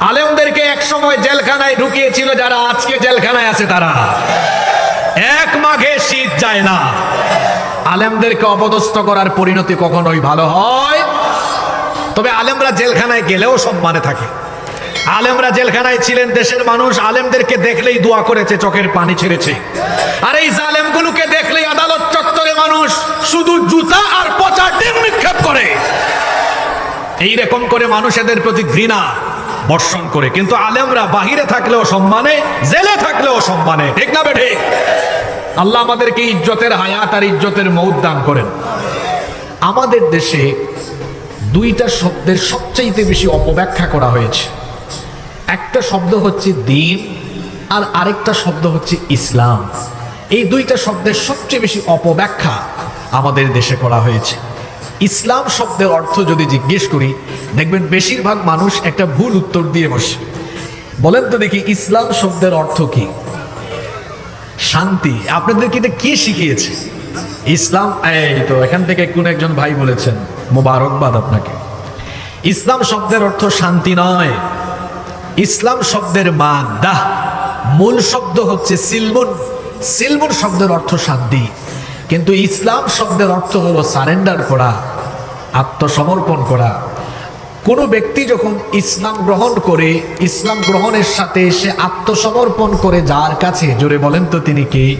আলেমদেরকে এক সময় জেলখানায় ঢুকিয়েছিল যারা আজকে জেলখানায় আছে তারা। এক মাঘে শীত যায় না। আলেমদেরকে অপদস্থ করার পরিণতি কখনোই ভালো হয়। তবে আলেমরা জেলখানায় গেলেও সম্মানে থাকে। আলেমরা জেলখানায় ছিলেন দেশের মানুষ, আলেমদেরকে দেখলেই দোয়া করেছে, চোখের পানি ছেড়েছে। আর এই জালেমগুলোকে দেখলেই আদালত চত্বরে মানুষ শুধু জুতা আর পচা ডিম নিক্ষেপ করে। এইরকম করে মানুষ এদের প্রতি ঘৃণা। বর্ষণ করে। কিন্তু আলেমরা বাহিরে থাকলেও সম্মানে, জেলে থাকলেও সম্মানে। ঠিক না বেঠে? আল্লাহ আমাদেরকে ইজ্জতের হায়াত আর ইজ্জতের মৌত দান করেন। আমাদের দেশে দুইটা শব্দের সবচাইতে বেশি অপব্যাখ্যা করা হয়েছে। একটা শব্দ হচ্ছে দিন আর আরেকটা শব্দ হচ্ছে ইসলাম। এই দুইটা শব্দের সবচেয়ে বেশি অপব্যাখ্যা আমাদের দেশে করা হয়েছে। ইসলাম শব্দের অর্থ যদি জিজ্ঞেস করি, দেখবেন বেশিরভাগ মানুষ একটা ভুল উত্তর দিয়ে বসে। বলেন তো দেখি, ইসলাম শব্দের অর্থ কি? শান্তি। আপনাদেরকে এটা কি শিখিয়েছে? ইসলাম, এই তো এখান থেকে কোন একজন ভাই বলেছেন, মোবারকবাদ আপনাকে। ইসলাম শব্দের অর্থ শান্তি নয়। ইসলাম শব্দের মান দাহ মূল শব্দ হচ্ছে সিলমুন। সিলমুন শব্দের অর্থ শান্তি। কিন্তু ইসলাম শব্দের অর্থ হলো সারেন্ডার করা। আত্মসমর্পণ করা। কোনো ব্যক্তি যখন ইসলাম গ্রহণ করে, ইসলাম গ্রহণের সাথে সে আত্মসমর্পণ করে যার কাছে, জোরে বলেন তো তিনি কে?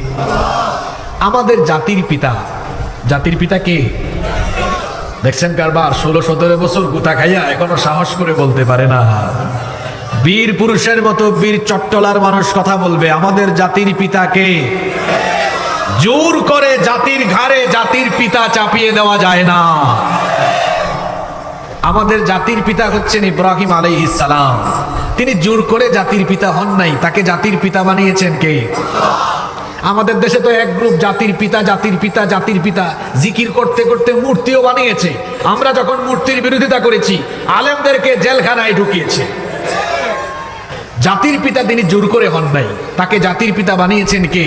আমাদের জাতির পিতা। জাতির পিতা কে? দেখছেন কারবার, ষোলো সতেরো বছর গুতা খাইয়া এখনও সাহস করে বলতে পারে না। বীর পুরুষের মতো বীর চট্টলার মানুষ কথা বলবে, আমাদের জাতির পিতাকে জোর করে জাতির ঘাড়ে পিতা চাপিয়ে দেওয়া যায় না। আমাদের জাতির পিতা হচ্ছেন ইব্রাহিম আলাই ইসালাম তিনি জোর করে জাতির পিতা হন নাই, তাকে জাতির পিতা বানিয়েছেন কে? আমাদের দেশে তো এক গ্রুপ জাতির পিতা জাতির পিতা জাতির পিতা, জিকির করতে করতে মূর্তিও বানিয়েছে। আমরা যখন মূর্তির বিরোধিতা করেছি, আলেমদেরকে জেলখানায় ঢুকিয়েছে। জাতির পিতা তিনি জোর করে হন নাই। তাকে জাতির পিতা বানিয়েছেন কে?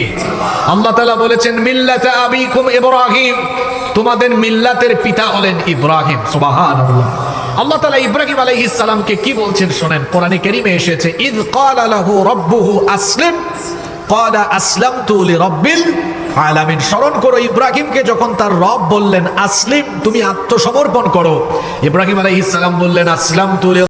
আল্লাহ তালা বলেছেন, মিল্লাতে আবিকুম ইব্রাহিম। তোমাদের মিল্লাতের পিতা হলেন ইব্রাহিম সুবাহান আল্লাহ তালা ইব্রাহিম আলাইহিস সালামকে কি বলছেন শোনেন কেরিমে এসেছে, ইদ ক্বালা লাহু রাব্বুহু আসলিম। ক্বালা আসলামতু লিরাব্বিল আলামিন। স্মরণ করো, ইব্রাহিমকে যখন তার রব বললেন, আসলিম, তুমি আত্মসমর্পণ করো। ইব্রাহিম আলাইহিস সালাম বললেন, আসলামতু লি